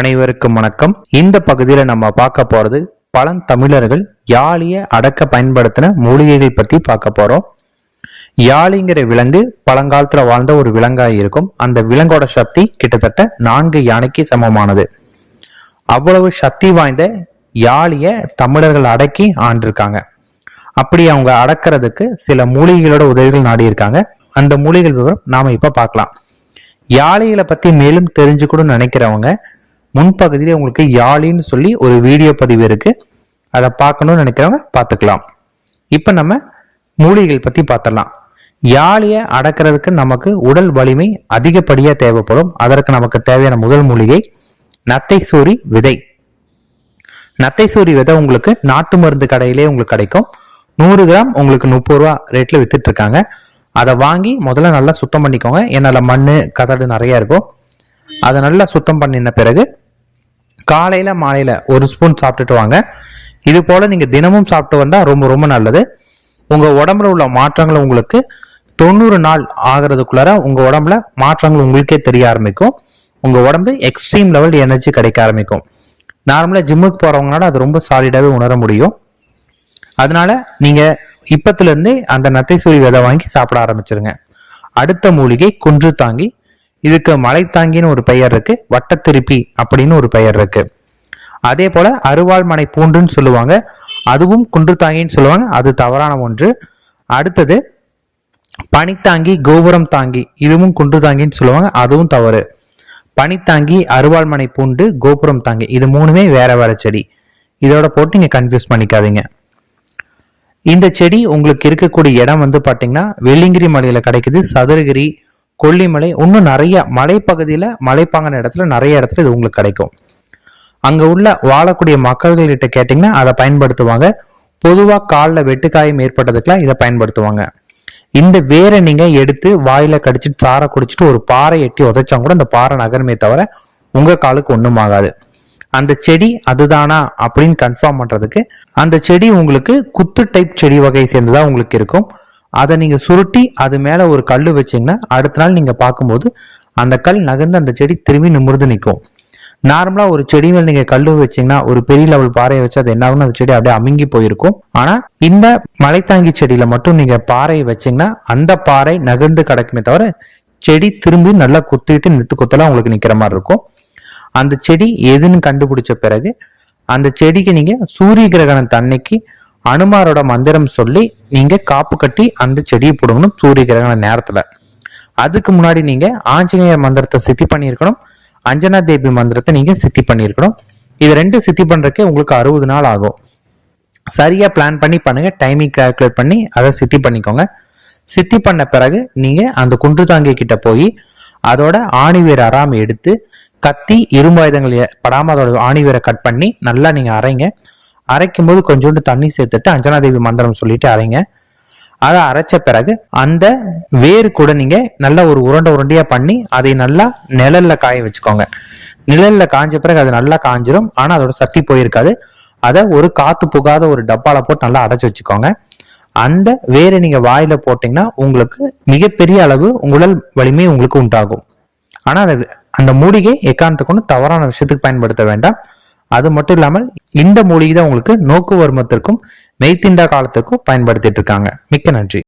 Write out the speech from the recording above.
அனைவருக்கும் வணக்கம். இந்த பகுதியில நம்ம பார்க்க போறது பழந்தமிழர்கள் யாழிய அடக்க பயன்படுத்தின மூலிகைகள் பத்தி பார்க்க போறோம். யாழிங்கிற விலங்கு பழங்காலத்துல வாழ்ந்த ஒரு விலங்காய் இருக்கும். அந்த விலங்கோட சக்தி கிட்டத்தட்ட நான்கு யானைக்கு சமமானது. அவ்வளவு சக்தி வாய்ந்த யாழிய தமிழர்கள் அடக்கி ஆண்டிருக்காங்க. அப்படி அவங்க அடக்கிறதுக்கு சில மூலிகைகளோட உதவிகள் நாடி இருக்காங்க அந்த மூலிகைகள் விவரம் நாம இப்ப பார்க்கலாம். யாழிகளை பத்தி மேலும் தெரிஞ்சுக்கணும்னு நினைக்கிறவங்க முன்பகுதியில் உங்களுக்கு யாழின்னு சொல்லி ஒரு வீடியோ பதிவு இருக்கு. அதை பார்க்கணும்னு நினைக்கிறவங்க பார்த்துக்கலாம். இப்போ நம்ம மூலிகைகள் பற்றி பார்த்துடலாம். யாழியை அடக்கிறதுக்கு நமக்கு உடல் வலிமை அதிகப்படியாக தேவைப்படும். அதற்கு நமக்கு தேவையான முதல் மூலிகை நத்தை சூரி விதை. நத்தை சூரி விதை உங்களுக்கு நாட்டு மருந்து கடையிலே உங்களுக்கு கிடைக்கும். நூறு கிராம் உங்களுக்கு முப்பது ரூபா ரேட்டில் வித்துட்டு இருக்காங்க. அதை வாங்கி முதல்ல நல்லா சுத்தம் பண்ணிக்கோங்க. என்னால் மண் கதடு நிறையா இருக்கும். அதை நல்லா சுத்தம் பண்ணின பிறகு காலையில மாலையில ஒரு ஸ்பூன் சாப்பிட்டுட்டு வாங்க. இது போல நீங்க தினமும் சாப்பிட்டு வந்தா ரொம்ப ரொம்ப நல்லது. உங்க உடம்புல உள்ள மாற்றங்கள் உங்களுக்கு தொண்ணூறு நாள் ஆகிறதுக்குள்ளார உங்க உடம்புல மாற்றங்கள் உங்களுக்கே தெரிய ஆரம்பிக்கும். உங்க உடம்பு எக்ஸ்ட்ரீம் லெவல் எனர்ஜி கிடைக்க ஆரம்பிக்கும். நார்மலா ஜிம்முக்கு போறவங்களால அது ரொம்ப சாலிடாவே உணர முடியும். அதனால நீங்க இப்பத்துல இருந்தே அந்த நத்தை சூரிய விதை வாங்கி சாப்பிட ஆரம்பிச்சிருங்க. அடுத்த மூலிகை குன்று தாங்கி இதுக்கு மலைத்தாங்கின்னு ஒரு பெயர் இருக்கு வட்டத்திருப்பி அப்படின்னு ஒரு பெயர் இருக்கு. அதே போல அருவாள் மனை பூண்டுன்னு சொல்லுவாங்க அதுவும் குன்று தாங்கின்னு சொல்லுவாங்க அது தவறான ஒன்று. அடுத்தது பனித்தாங்கி கோபுரம் தாங்கி இதுவும் குன்று தாங்கின்னு சொல்லுவாங்க அதுவும் தவறு. பனித்தாங்கி அருவாள் மனை பூண்டு கோபுரம் தாங்கி இது மூணுமே வேற வேற செடி. இதோட போட்டு நீங்க கன்ஃபியூஸ் பண்ணிக்காதீங்க. இந்த செடி உங்களுக்கு இருக்கக்கூடிய இடம் வந்து பாத்தீங்கன்னா வெள்ளிங்கிரி மலையில கிடைக்குது சதுரகிரி கொல்லிமலை இன்னும் நிறைய மலைப்பகுதியில் மலைப்பாங்கன இடத்துல நிறைய இடத்துல இது உங்களுக்கு கிடைக்கும். அங்கே உள்ள வாழக்கூடிய மக்கள்கிட்ட கேட்டிங்கன்னா அதை பயன்படுத்துவாங்க. பொதுவாக காலில் வெட்டுக்காயம் ஏற்பட்டதுக்கெல்லாம் இதை பயன்படுத்துவாங்க. இந்த வேரை நீங்கள் எடுத்து வாயில் கடிச்சிட்டு சாரை குடிச்சிட்டு ஒரு பாறை எட்டி உதைச்சா கூட அந்த பாறை நகருமே தவிர உங்கள் காலுக்கு ஒன்றும் ஆகாது. அந்த செடி அதுதானா அப்படின்னு கன்ஃபார்ம் பண்ணுறதுக்கு அந்த செடி உங்களுக்கு குத்து டைப் செடி வகையை சேர்ந்ததா உங்களுக்கு இருக்கும். அதை நீங்க சுருட்டி அது மேல ஒரு கல் வச்சீங்கன்னா அடுத்த நாள் நீங்க பார்க்கும்போது அந்த கல் நகர்ந்து அந்த செடி திரும்பி நிமிர்ந்து நிற்கும் நார்மலா ஒரு செடி மேல நீங்க கல் வச்சீங்கன்னா ஒரு பெரிய லெவல் பாறையை வச்சு அது என்ன ஆகும்னா அந்த செடி அப்படியே அமுங்கி போயிருக்கும். ஆனா இந்த மலைத்தாங்கி செடியில மட்டும் நீங்க பாறையை வச்சீங்கன்னா அந்த பாறை நகர்ந்து கிடக்குமே தவிர செடி திரும்பி நல்லா குத்திட்டு நித்து குத்தலாம் உங்களுக்கு நிக்கிற மாதிரி இருக்கும். அந்த செடி எதுன்னு கண்டுபிடிச்ச பிறகு அந்த செடிக்கு நீங்க சூரிய கிரகணம் தன்னைக்கு அனுமாரோட மந்திரம் சொல்லி நீங்க காப்பு கட்டி அந்த செடியை போடணும் சூரிய கிரகண நேரத்துல. அதுக்கு முன்னாடி நீங்க ஆஞ்சநேயர் மந்திரத்தை சித்தி பண்ணியிருக்கணும். அஞ்சனா தேவி மந்திரத்தை நீங்க சித்தி பண்ணியிருக்கணும். இது ரெண்டு சித்தி பண்றதுக்கே உங்களுக்கு அறுபது நாள் ஆகும். சரியா பிளான் பண்ணி பண்ணுங்க. டைமிங் கால்குலேட் பண்ணி அதை சித்தி பண்ணிக்கோங்க. சித்தி பண்ண பிறகு நீங்க அந்த குன்று தாங்கி கிட்ட போய் அதோட ஆணிவேர் அறாம எடுத்து கத்தி இரும்பு ஆயுதங்கள் படாம அதோட ஆணிவேரை கட் பண்ணி நல்லா நீங்க அரைங்க. அரைக்கும் போது கொஞ்சோண்டு தண்ணி சேர்த்துட்டு அஞ்சனா தேவி மந்திரம் சொல்லிட்டு அரைங்க. அதை அரைச்ச பிறகு அந்த வேர் கூட நீங்க நல்லா ஒரு உருண்டை உருண்டையா பண்ணி அதை நல்லா நிழல்ல காய வச்சுக்கோங்க. நிழல்ல காஞ்ச பிறகு அது நல்லா காஞ்சிரும். ஆனா அதோட சக்தி போயிருக்காது. அதை ஒரு காத்து புகாத ஒரு டப்பால போட்டு நல்லா அடைச்சு வச்சுக்கோங்க. அந்த வேரை நீங்க வாயில போட்டீங்கன்னா உங்களுக்கு மிகப்பெரிய அளவு உடல் வலிமை உங்களுக்கு உண்டாகும். ஆனா அந்த அந்த மூலிகை எக்காரணத்தை ஒன்று தவறான விஷயத்துக்கு பயன்படுத்த வேண்டாம். அது மட்டும் இல்லாமல் இந்த மூலிகை தான் உங்களுக்கு நோக்கு வருமத்திற்கும் மெய்த்திண்டா காலத்திற்கும் பயன்படுத்திட்டு இருக்காங்க. மிக்க நன்றி.